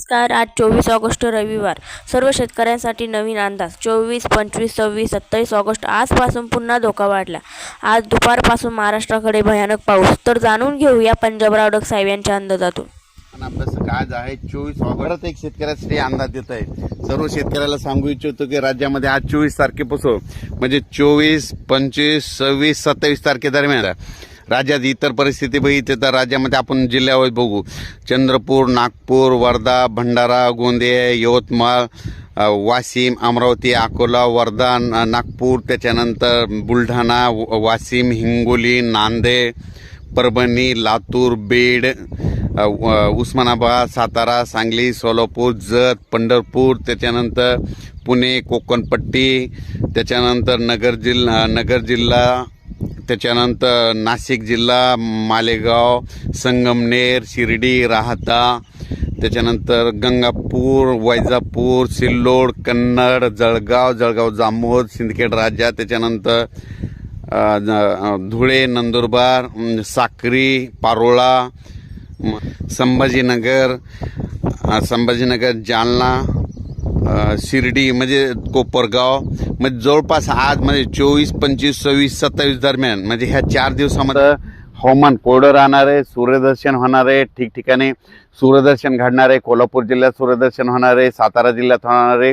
नमस्कार आज चोवीस ऑगस्ट रविवार. सर्व शेतकऱ्यांसाठी नवीन अंदाज. चोवीस पंचवीस सव्वीस सत्तावीस ऑगस्ट आजपासून पुन्हा धोका वाढला. आज दुपारपासून महाराष्ट्राकडे भयानक पाऊस. तर जाणून घेऊया पंजाबराव डक साहेब यांच्या अंदाजातून. आपलं आज आहे चोवीस ऑगस्ट. एक शेतकऱ्यासाठी अंदाज देत आहे सर्व शेतकऱ्याला सांगू इच्छितो की राज्यामध्ये आज चोवीस तारखेपासून म्हणजे चोवीस पंचवीस सव्वीस सत्तावीस तारखेदरम्यान राज्यात इतर परिस्थिती बघितली तर राज्यामध्ये आपण जिल्ह्यावर बघू. चंद्रपूर नागपूर वर्धा भंडारा गोंदिया यवतमाळ वाशिम अमरावती अकोला वर्धा नागपूर त्याच्यानंतर बुलढाणा व- वाशिम हिंगोली नांदेड परभणी लातूर बीड उस्मानाबाद सातारा सांगली सोलापूर जत पंढरपूर त्याच्यानंतर पुणे कोकणपट्टी त्याच्यानंतर नगर जिल्हा नगर जिल्हा त्याच्यानंतर नाशिक जिल्हा मालेगाव संगमनेर शिर्डी राहता. त्याच्यानंतर गंगापूर वैजापूर सिल्लोड कन्नड जळगाव जळगाव जामोद सिंदखेड राजा त्याच्यानंतर धुळे नंदुरबार साक्री पारोळा संभाजीनगर संभाजीनगर जालना शिर्डी म्हणजे कोपरगाव म्हणजे जवळपास आज म्हणजे चोवीस पंचवीस सव्वीस सत्तावीस दरम्यान म्हणजे ह्या चार दिवसामध्ये हवामान कोरडं राहणार आहे सूर्यदर्शन होणार आहे ठिकठिकाणी सूर्यदर्शन घडणार आहे कोल्हापूर जिल्ह्यात सूर्यदर्शन होणार आहे सातारा जिल्ह्यात होणार आहे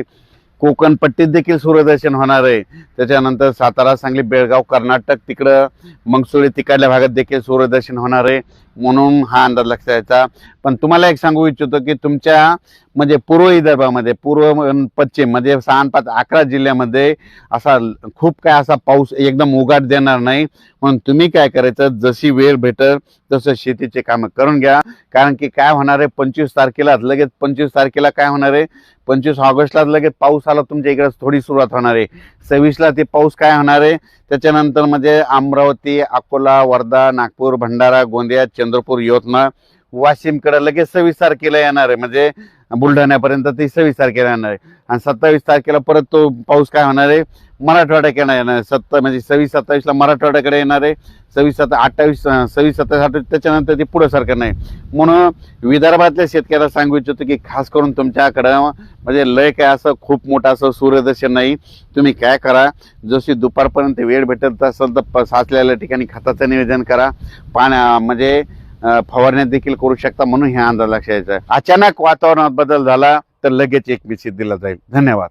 कोकण पट्टीत देखील सूर्यदर्शन होणार आहे. त्याच्यानंतर सातारा सांगली बेळगाव कर्नाटक तिकडं मंगसुळी तिकडल्या भागात देखील सूर्यदर्शन होणार आहे म्हणून हा अंदाज लक्षात यायचा. पण तुम्हाला एक सांगू इच्छितो की तुमच्या म्हणजे पूर्व विदर्भामध्ये पूर्व पश्चिम म्हणजे सहा पाच अकरा जिल्ह्यामध्ये असा खूप काय असा पाऊस एकदम उघाट देणार नाही. म्हणून तुम्ही काय करायचं जशी वेळ भेटल तसं शेतीचे कामं करून घ्या. कारण की काय होणार आहे पंचवीस तारखेला लगेच पंचवीस तारखेला काय होणार आहे पंचवीस ऑगस्टला लगेच पाऊस आला तुमच्या इकडे थोडी सुरुवात होणार आहे. सव्वीसला ते पाऊस काय होणार आहे? त्याच्यानंतर म्हणजे अमरावती अकोला वर्धा नागपूर भंडारा गोंदिया चंद्रपूर यवतमाळ वाशिमकडे लगेच सव्वीस तारखेला येणार आहे. म्हणजे बुलढाण्यापर्यंत ती सव्वीस तारखेला येणार आहे. आणि सत्तावीस तारखेला परत तो पाऊस काय होणार आहे? मराठवाड्याकडे येणार आहे. म्हणजे सव्वीस सत्तावीसला मराठवाड्याकडे येणार आहे. सव्वीस सत्ता अठ्ठावीस सव्वीस सत्तावीस अठ्ठावीस त्याच्यानंतर ते पुढं सारखं नाही. म्हणून विदर्भातल्या शेतकऱ्याला सांगू इच्छितो की खास करून तुमच्याकडं म्हणजे लय काय असं खूप मोठं असं सूर्यदर्शन नाही. तुम्ही काय करा जशी दुपारपर्यंत वेळ भेटत असेल तर प- साचलेल्या ठिकाणी खताचं निवेदन करा. पाण्या म्हणजे फवारण्या देखील करू शकता म्हणून हे अंदाज लक्षात यायचा अचानक वातावरणात बदल झाला तर लगेच एक विषय दिला जाईल. धन्यवाद.